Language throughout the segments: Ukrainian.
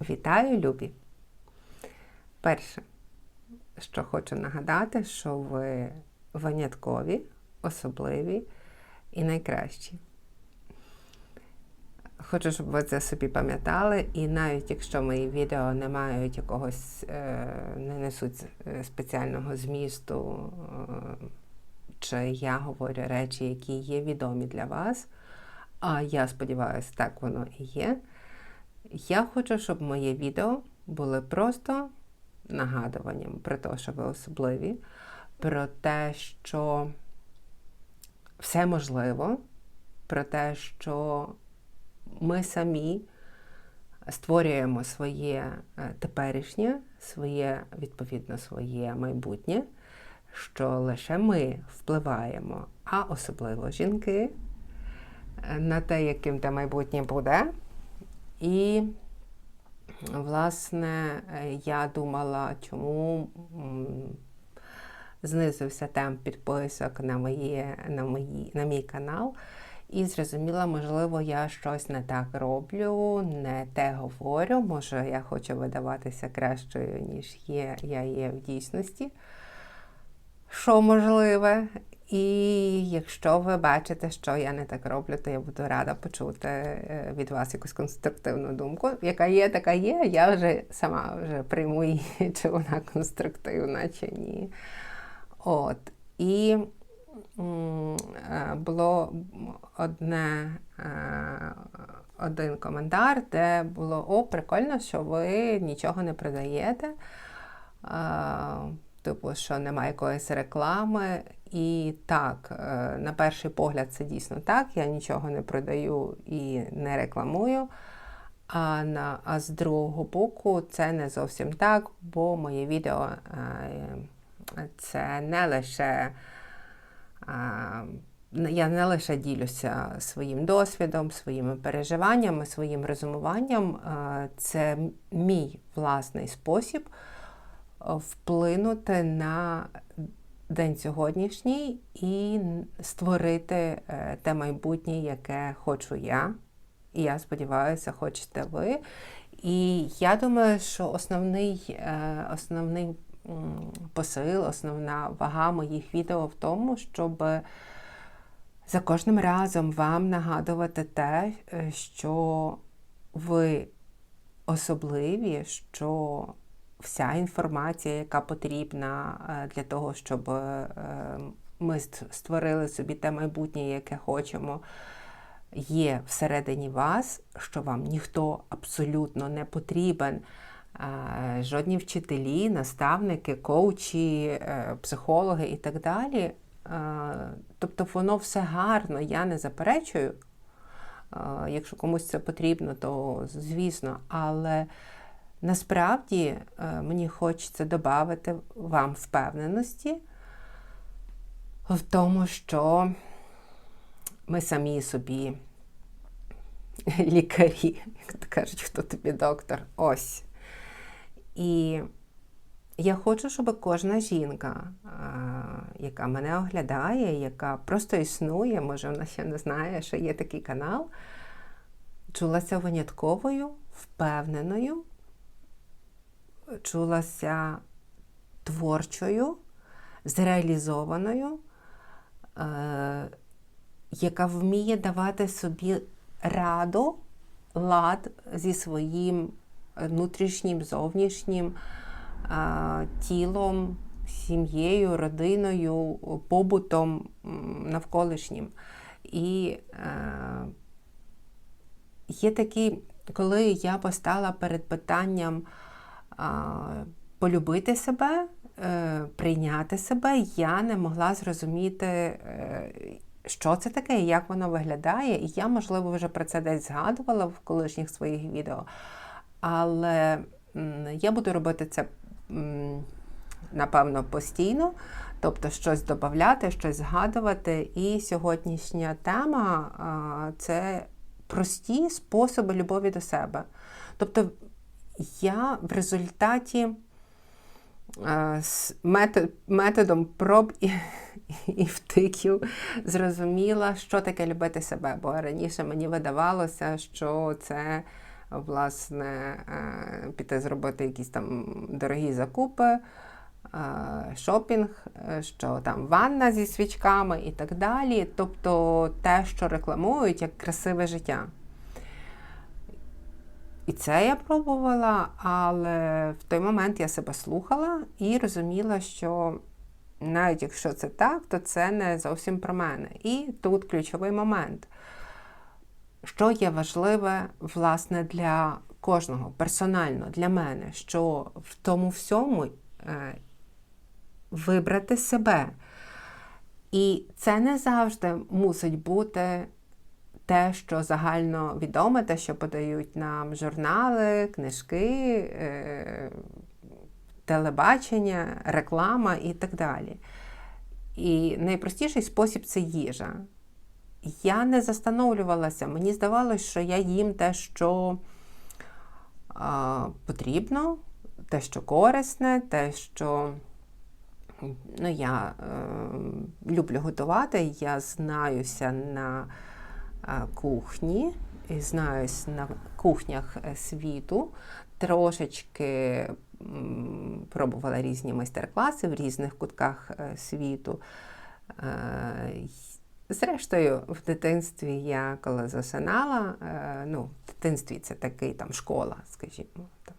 Вітаю, любі! Перше, що хочу нагадати, що ви виняткові, особливі і найкращі. Хочу, щоб ви це собі пам'ятали, і навіть якщо мої відео не мають якогось, е, не несуть е, спеціального змісту, е, чи я говорю речі, які є відомі для вас, а я сподіваюся, так воно і є. Я хочу, щоб моє відео були просто нагадуванням про те, що ви особливі, про те, що все можливо, про те, що ми самі створюємо своє е, теперішнє, своє, відповідно, своє майбутнє, що лише ми впливаємо, а особливо жінки, е, на те, яким те майбутнє буде. І, власне, е, я думала, чому знизився темп підписок на, мої, на, мої, на мій канал. І зрозуміла, можливо, я щось не так роблю, не те говорю. Може, я хочу видаватися кращою, ніж є, я є в дійсності. Що можливе. І якщо ви бачите, що я не так роблю, то я буду рада почути е, від вас якусь конструктивну думку. Яка є, така є. Я вже сама вже прийму її, чи вона конструктивна, чи ні. От. І Е, було одне, е, один коментар, де було о, прикольно, що ви нічого не продаєте. Е, типу, що немає якоїсь реклами. І так, на перший погляд, це дійсно так. Я нічого не продаю і не рекламую. А на, а з другого боку, це не зовсім так, бо моє відео це не лише я не лише ділюся своїм досвідом, своїми переживаннями, своїм розумуванням. Це мій власний спосіб вплинути на день сьогоднішній і створити е, те майбутнє, яке хочу я. І я сподіваюся, хочете ви. І я думаю, що основний, е, основний посил, основна вага моїх відео в тому, щоб за кожним разом вам нагадувати те, е, що ви особливі, що вся інформація, яка потрібна е, для того, щоб е, ми створили собі те майбутнє, яке хочемо, є всередині вас, що вам ніхто абсолютно не потрібен жодні вчителі, наставники, коучі, е, психологи і так далі. Тобто воно все гарно, я не заперечую. Якщо комусь це потрібно, то звісно, але насправді е, мені хочеться додати вам впевненості в тому, що ми самі собі лікарі, як кажуть, хто тобі доктор, ось. І я хочу, щоб кожна жінка, яка мене оглядає, яка просто існує, може вона ще не знає, що є такий канал, чулася винятковою, впевненою, чулася творчою, зреалізованою, е, яка вміє давати собі раду, лад зі своїм внутрішнім, зовнішнім тілом, сім'єю, родиною, побутом навколишнім. І е, є такі, коли я постала перед питанням полюбити себе, е, прийняти себе, я не могла зрозуміти, е, що це таке і як воно виглядає. І я, можливо, вже про це десь згадувала в колишніх своїх відео. Але я буду робити це, напевно, постійно, тобто щось додати, щось згадувати. І сьогоднішня тема це прості способи любові до себе. Тобто я в результаті методом проб і, і втиків зрозуміла, що таке любити себе. Бо раніше мені видавалося, що це власне, е, піти зробити якісь там дорогі закупи, е, шопінг, е, що там ванна зі свічками і так далі. Тобто те, що рекламують як красиве життя. І це я пробувала, але в той момент я себе слухала і розуміла, що навіть якщо це так, то це не зовсім про мене. І тут ключовий момент, що є важливе, власне, для кожного, персонально для мене, що в тому всьому е, вибрати себе. І це не завжди мусить бути те, що загально відоме, те, що подають нам журнали, книжки, е, телебачення, реклама і так далі. І найпростіший спосіб це їжа. Я не застановлювалася, мені здавалося, що я їм те, що а, потрібно, те, що корисне, те, що ну, я е, люблю готувати, я знаюся на кухні, і знаюсь на кухнях е, світу, трошечки пробувала різні майстер-класи в різних кутках е, світу. Е, зрештою, в дитинстві я коли засинала, ну, в дитинстві це такий там школа, скажімо, там,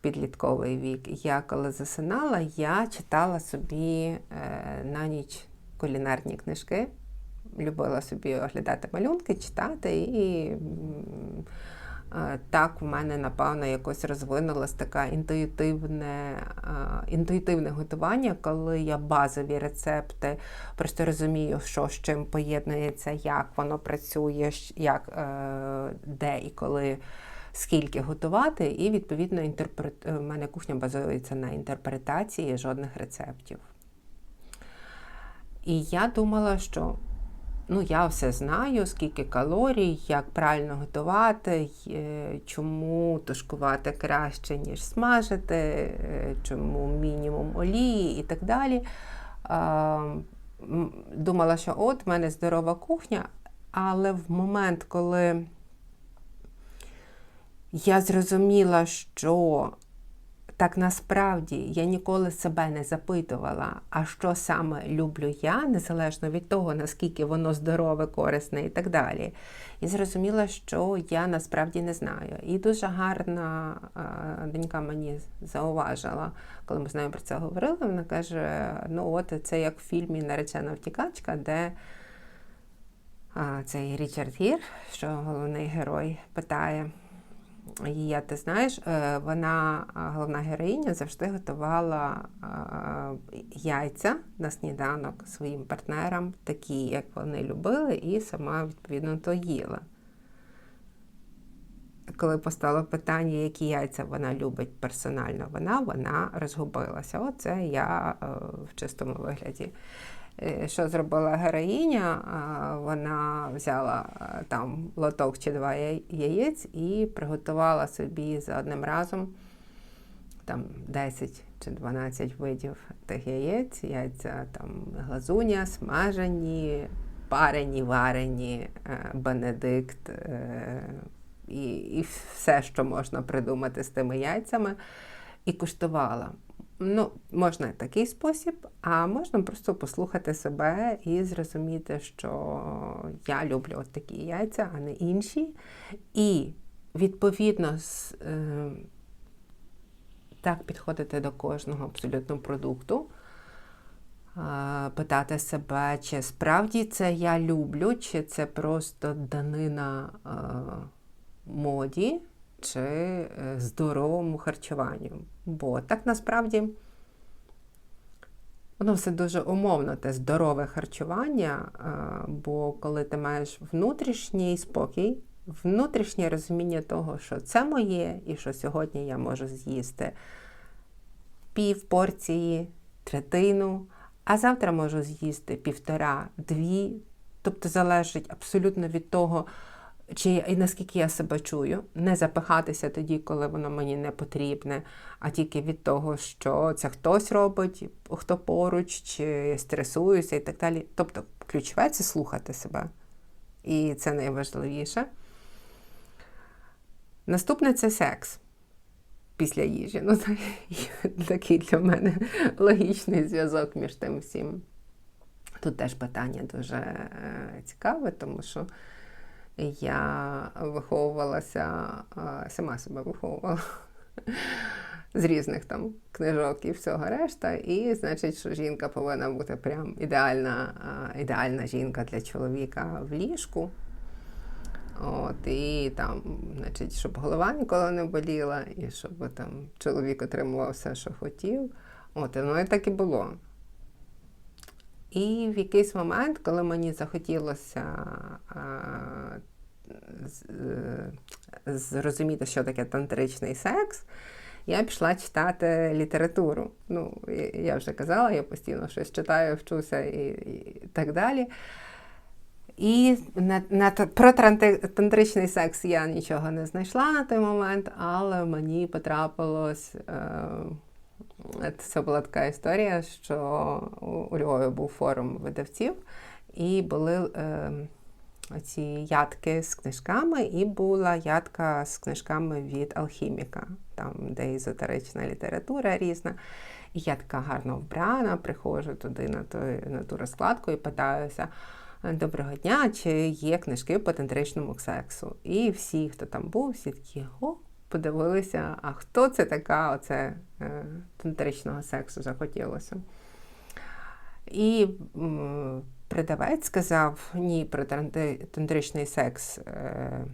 підлітковий вік. Я коли засинала, я читала собі на ніч кулінарні книжки любила собі оглядати малюнки, читати, і так в мене, напевно, якось розвинулось таке інтуїтивне інтуїтивне готування, коли я базові рецепти просто розумію, що з чим поєднується, як воно працює, як, е, де і коли. Скільки готувати, і відповідно інтерпрет... в мене кухня базується на інтерпретації жодних рецептів. І я думала, що ну, я все знаю, скільки калорій, як правильно готувати, е, чому тушкувати краще, ніж смажити, е, чому мінімум олії і так далі. Думала, що от в мене здорова кухня, але в момент, коли я зрозуміла, що так насправді я ніколи себе не запитувала, а що саме люблю я, незалежно від того, наскільки воно здорове, корисне і так далі. І зрозуміла, що я насправді не знаю. І дуже гарна донька мені зауважила, коли ми з нею про це говорили. Вона каже: ну, от це як в фільмі Наречена втікачка, де. Цей Річард Гір, що головний герой, питає. І ти знаєш, е, вона, головна героїня, завжди готувала яйця на сніданок своїм партнерам, такі, як вони любили, і сама, відповідно, то їла. Коли постало питання, які яйця вона любить персонально, вона вона розгубилася. Оце я е, в чистому вигляді. Е, що зробила героїня? Вона взяла е, там лоток чи два яєць і приготувала собі за одним разом там 10 чи 12 видів тих яєць, яйця там глазуня, смажені, парені, варені, е, бенедикт і, і все, що можна придумати з тими яйцями, і куштувала. Ну, можна такий спосіб, а можна просто послухати себе і зрозуміти, що я люблю от такі яйця, а не інші. І, відповідно, е, так підходити до кожного абсолютно продукту, е, питати себе, чи справді це я люблю, чи це просто данина е, моді чи е, здоровому харчуванню. Бо так насправді воно все дуже умовно, те здорове харчування, бо коли ти маєш внутрішній спокій, внутрішнє розуміння того, що це моє, і що сьогодні я можу з'їсти пів порції, третину, а завтра можу з'їсти півтора, дві. Тобто залежить абсолютно від того, чи і наскільки я себе чую, не запихатися тоді, коли воно мені не потрібне, а тільки від того, що це хтось робить, хто поруч, чи стресуюся і так далі. Тобто, ключове це слухати себе. І це найважливіше. Наступне це секс після їжі. Ну, такий для мене логічний зв'язок між тим всім. Тут теж питання дуже е, цікаве, тому що я виховувалася, сама себе виховувала з різних там книжок і всього решта. І значить, що жінка повинна бути прям ідеальна, ідеальна жінка для чоловіка в ліжку. От, І там, значить, щоб голова ніколи не боліла, і щоб там чоловік отримував все, що хотів. От, воно і так і було. І в якийсь момент, коли мені захотілося е, зрозуміти, що таке тантричний секс, я пішла читати літературу. Ну, я вже казала, я постійно щось читаю, вчуся і, і так далі. І на, на, про тантричний секс я нічого не знайшла на той момент, але мені потрапилось. Е, це була така історія, що у Львові був форум видавців, і були е, ці ядки з книжками, і була ядка з книжками від алхіміка, там, де езотерична література різна. І я така гарно вбрана, приходжу туди на ту, на ту розкладку і питаюся. Доброго дня, чи є книжки по тантричному сексу. І всі, хто там був, всі такі, о, подивилися, а хто це така, оце е, тантричного сексу захотілося. І продавець сказав, ні, про тантричний секс е,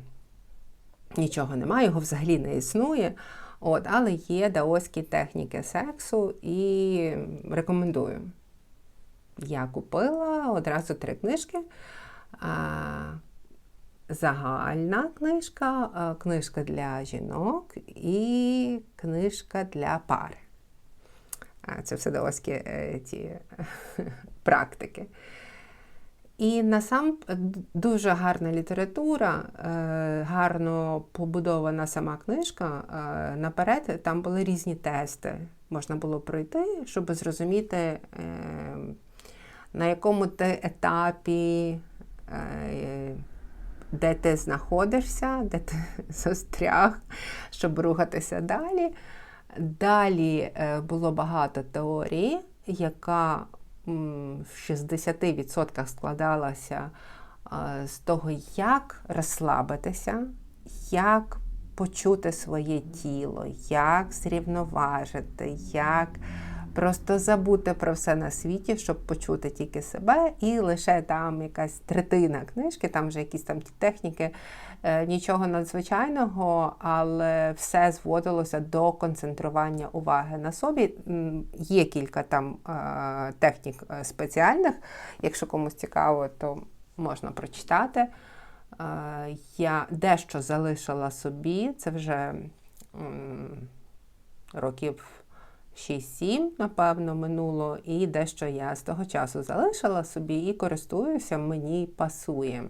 нічого немає, його взагалі не існує. От, Але є даоські техніки сексу і рекомендую. Я купила одразу три книжки. Загальна книжка, книжка для жінок і книжка для пари. Це все даоські е, ті практики. І насам дуже гарна література, е, гарно побудована сама книжка. Е, наперед там були різні тести. Можна було пройти, щоб зрозуміти, на якому ти етапі, е, де ти знаходишся, де ти застряг, щоб рухатися далі. Далі е, було багато теорії, яка в 60% складалася з того, як розслабитися, як почути своє тіло, як зрівноважити, як Просто забути про все на світі, щоб почути тільки себе, і лише там якась третина книжки, там вже якісь там техніки, е, нічого надзвичайного, але все зводилося до концентрування уваги на собі. Є кілька там е, технік е, спеціальних. Якщо комусь цікаво, то можна прочитати. Я дещо залишила собі, це вже років. 6-7, напевно, минуло, і дещо я з того часу залишила собі і користуюся, мені пасує.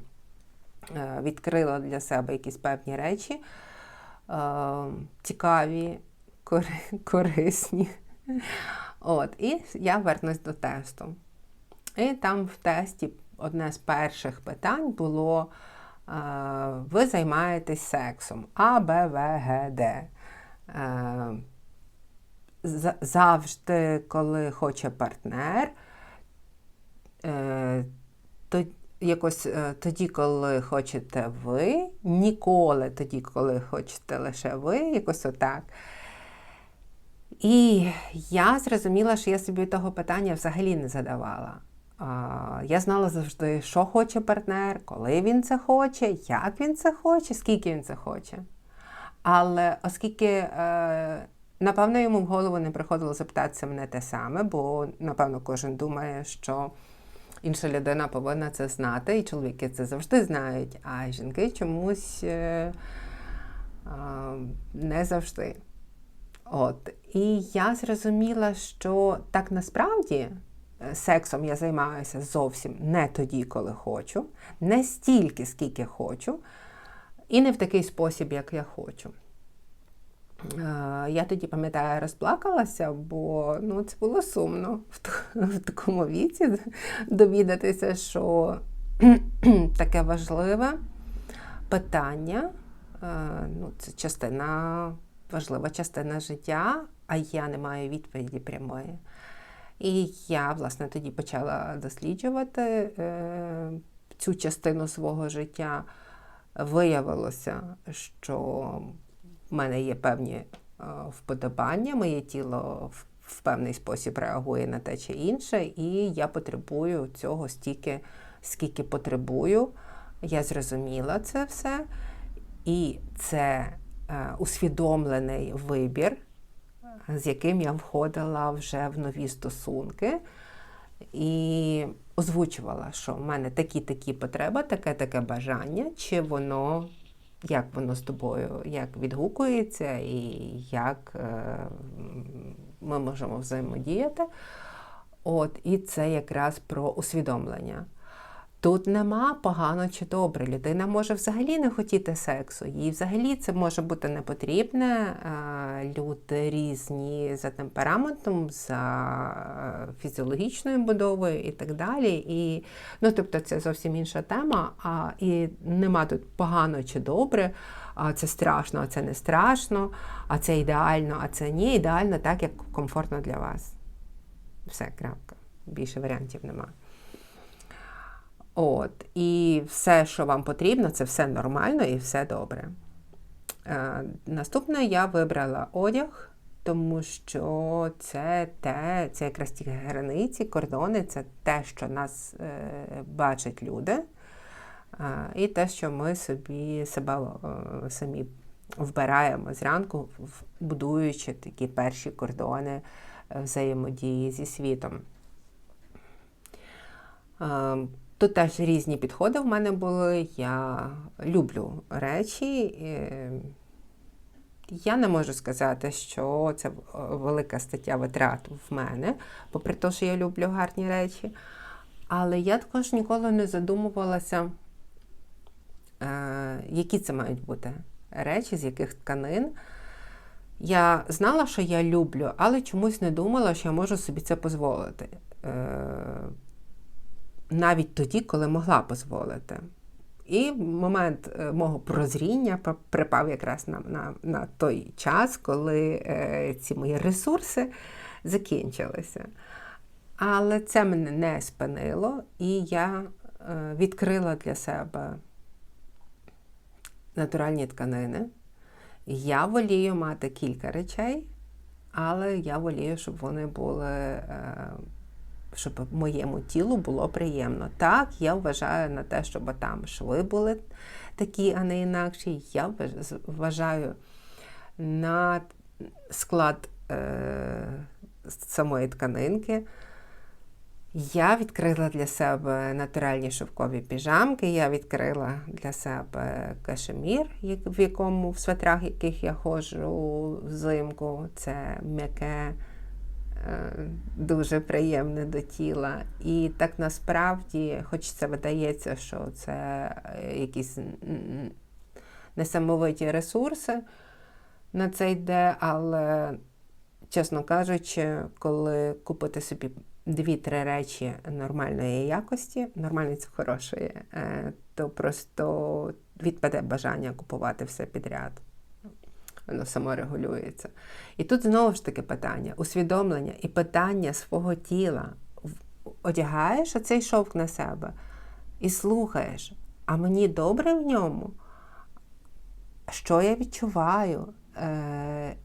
Е, відкрила для себе якісь певні речі, е, цікаві, корисні. От, І я вернусь до тесту. І там в тесті одне з перших питань було: е, ви займаєтесь сексом А, Б, В, Г, Д завжди, коли хоче партнер, е, то якось е, тоді, коли хочете ви, ніколи тоді, коли хочете лише ви, якось отак. І я зрозуміла, що я собі того питання взагалі не задавала. Я знала завжди, що хоче партнер, коли він це хоче, як він це хоче, скільки він це хоче. Але оскільки е, Напевно, йому в голову не приходило запитатися мене те саме, бо, напевно, кожен думає, що інша людина повинна це знати, і чоловіки це завжди знають, а жінки чомусь е, не завжди. От. І я зрозуміла, що так насправді е, сексом я займаюся зовсім не тоді, коли хочу, не стільки, скільки хочу, і не в такий спосіб, як я хочу. Я тоді, пам'ятаю, розплакалася, бо ну, це було сумно в такому віці довідатися, що таке важливе питання ну, це частина, важлива частина життя, а я не маю відповіді прямої. І я, власне, тоді почала досліджувати е, цю частину свого життя. Виявилося, що в мене є певні е, вподобання, моє тіло в, певний спосіб реагує на те чи інше, і я потребую цього стільки, скільки потребую. Я зрозуміла це все. І це е, усвідомлений вибір, з яким я входила вже в нові стосунки. І озвучувала, що в мене такі-такі потреби, таке-таке бажання, чи воно, як воно з тобою, як відгукується, і як е, ми можемо взаємодіяти. От, І це якраз про усвідомлення. Тут нема погано чи добре. Людина може взагалі не хотіти сексу, їй взагалі це може бути не потрібне. Люди різні за темпераментом, за фізіологічною будовою і так далі. І, ну, Тобто це зовсім інша тема, а і нема тут погано чи добре, а це страшно, а це не страшно, а це ідеально, а це ні, ідеально так, як комфортно для вас. Все, крапка. Більше варіантів немає. От, І все, що вам потрібно, це все нормально і все добре. Е, Наступне я вибрала одяг, тому що це те, це якраз ті границі, кордони, це те, що нас е, бачать люди, е, і те, що ми собі себе е, самі вбираємо зранку, будуючи такі перші кордони е, взаємодії зі світом. Е, Тут теж різні підходи в мене були. Я люблю речі. Я не можу сказати, що це велика стаття витрат в мене, попри те, що я люблю гарні речі. Але я також ніколи не задумувалася, е, які це мають бути речі, з яких тканин. Я знала, що я люблю, але чомусь не думала, що я можу собі це дозволити. Навіть тоді, коли могла дозволити. І момент е, мого прозріння припав якраз на на, на той час, коли е, ці мої ресурси закінчилися. Але це мене не спинило, і я е, відкрила для себе натуральні тканини. Я волію мати кілька речей, але я волію, щоб вони були. Е, щоб моєму тілу було приємно. Так, я вважаю на те, щоб там шви були такі, а не інакші. Я вважаю на склад е, самої тканинки. Я відкрила для себе натуральні шовкові піжамки, я відкрила для себе кашемір, в якому в светрах, яких я ходжу взимку. Це м'яке. Е, дуже приємне до тіла. І так насправді, хоч це видається, що це е, якісь несамовиті ресурси на це йде, але, чесно кажучи, коли купити собі дві-три речі нормальної якості, нормальної це хорошої, е, то просто відпаде бажання купувати все підряд воно само регулюється. І тут знову ж таки питання, усвідомлення і питання свого тіла. Одягаєш оцей шовк на себе і слухаєш, а мені добре в ньому? Що я відчуваю? Е,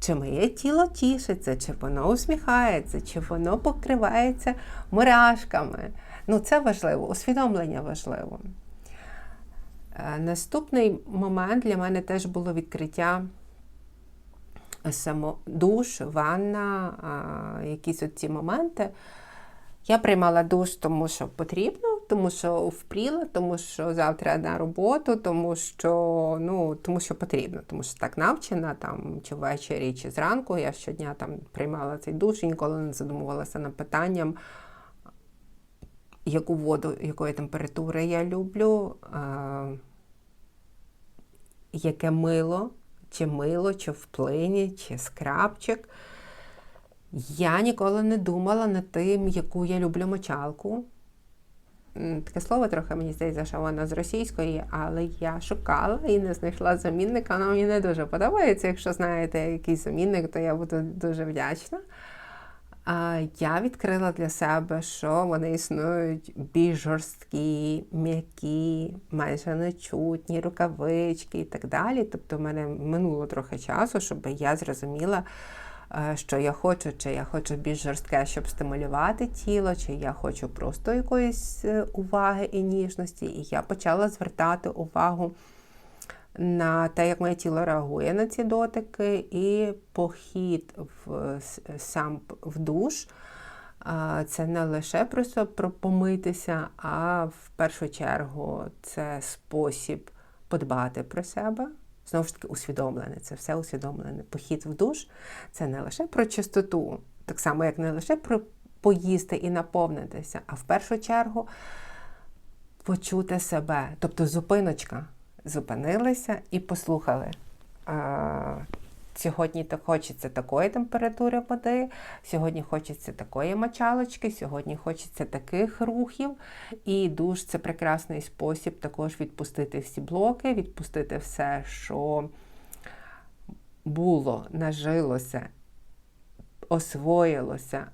Чи моє тіло тішиться, чи воно усміхається, чи воно покривається мурашками. Ну, це важливо, усвідомлення важливо. Е, наступний момент для мене теж було відкриття само душ, ванна, а, якісь ці моменти. Я приймала душ, тому що потрібно, тому що впріла, тому що завтра на роботу, тому що ну, тому що потрібно, тому що так навчена там, чи ввечері, чи зранку. Я щодня там приймала цей душ і ніколи не задумувалася над питанням, яку воду, якої температури я люблю, а, яке мило чи мило, чи в плині, чи скрабчик. Я ніколи не думала над тим, яку я люблю мочалку. таке слово трохи мені здається, що воно з російської, але я шукала і не знайшла замінника. Воно мені не дуже подобається. Якщо знаєте якийсь замінник, то я буду дуже вдячна. Я відкрила для себе, що вони існують більш жорсткі, м'які, майже нечутні, рукавички і так далі. Тобто, в мене минуло трохи часу, щоб я зрозуміла, е, що я хочу, чи я хочу більш жорстке, щоб стимулювати тіло, чи я хочу просто якоїсь е, уваги і ніжності. І я почала звертати увагу на те, як моє тіло реагує на ці дотики, і похід в сам в душ. Це не лише просто про помитися, а в першу чергу це спосіб подбати про себе. Знову ж таки, усвідомлене, це все усвідомлене. Похід в душ це не лише про чистоту, так само, як не лише про поїсти і наповнитися, а в першу чергу почути себе, тобто зупиночка зупинилися і послухали. Сьогодні так хочеться такої температури води, сьогодні хочеться такої мочалочки, сьогодні хочеться таких рухів. І душ це прекрасний спосіб також відпустити всі блоки, відпустити все, що було, нажилося, освоїлося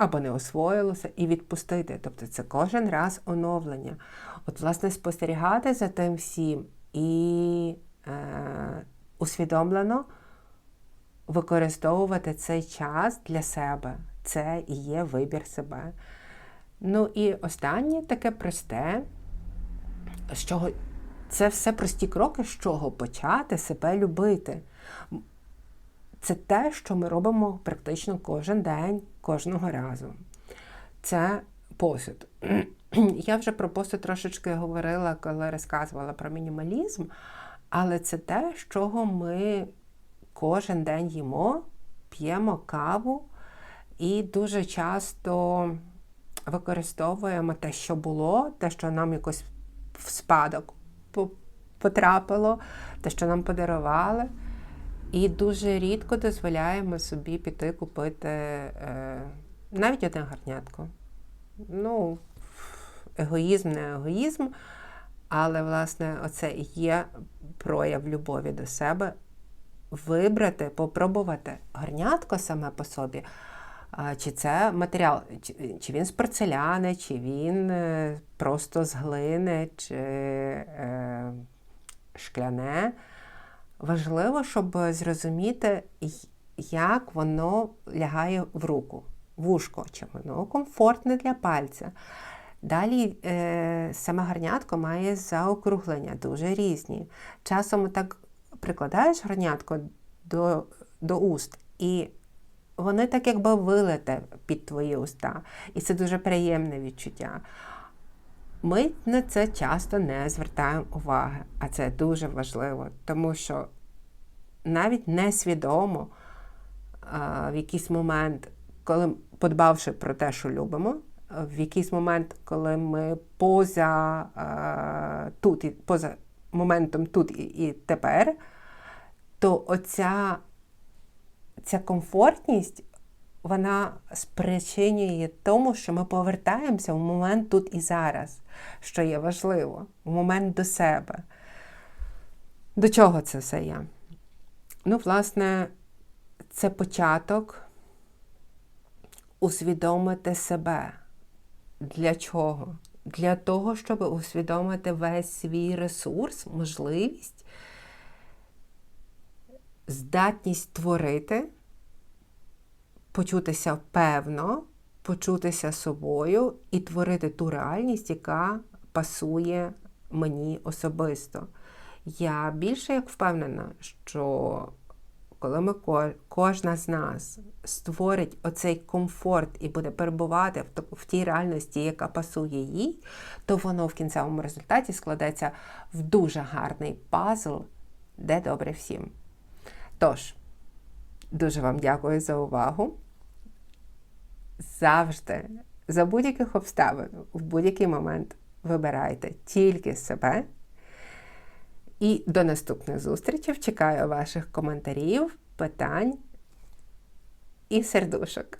або не освоїлося, і відпустити. Тобто це кожен раз оновлення. От, власне, спостерігати за тим всім і е, усвідомлено використовувати цей час для себе. Це і є вибір себе. Ну і останнє таке просте, з чого це все прості кроки, з чого почати себе любити. Це те, що ми робимо практично кожен день, кожного разу. Це посуд. Я вже про посуд трошечки говорила, коли розказувала про мінімалізм, але це те, з чого ми кожен день їмо, п'ємо каву і дуже часто використовуємо те, що було, те, що нам якось в спадок потрапило, те, що нам подарували. І дуже рідко дозволяємо собі піти купити е, навіть одне гарнятко. Ну, егоїзм, не егоїзм, але, власне, оце і є прояв любові до себе. Вибрати, попробувати гарнятко саме по собі. Чи це матеріал, чи він з порцеляни, чи він е, просто з глини, чи е, шкляне. Важливо, щоб зрозуміти, як воно лягає в руку, в ушко, чи воно комфортне для пальця. Далі е, саме гарнятко має заокруглення, дуже різні. Часом так прикладаєш гарнятко до, до уст, і вони так якби вилете під твої уста. І це дуже приємне відчуття. Ми на це часто не звертаємо уваги, а це дуже важливо, тому що навіть несвідомо в якийсь момент, коли подбавши про те, що любимо, в якийсь момент, коли ми поза тут і поза моментом тут і, і тепер, то оця ця комфортність вона спричинює тому, що ми повертаємося в момент тут і зараз, що є важливо, в момент до себе. До чого це все є? Ну, власне, це початок усвідомити себе. Для чого? Для того, щоб усвідомити весь свій ресурс, можливість, здатність творити почутися певно, почутися собою і творити ту реальність, яка пасує мені особисто. Я більше як впевнена, що коли ми кожна з нас створить оцей комфорт і буде перебувати в тій реальності, яка пасує їй, то воно в кінцевому результаті складеться в дуже гарний пазл, де добре всім. Тож, Дуже вам дякую за увагу. Завжди, за будь-яких обставин, в будь-який момент вибирайте тільки себе. І до наступних зустрічей. Чекаю ваших коментарів, питань і сердушок.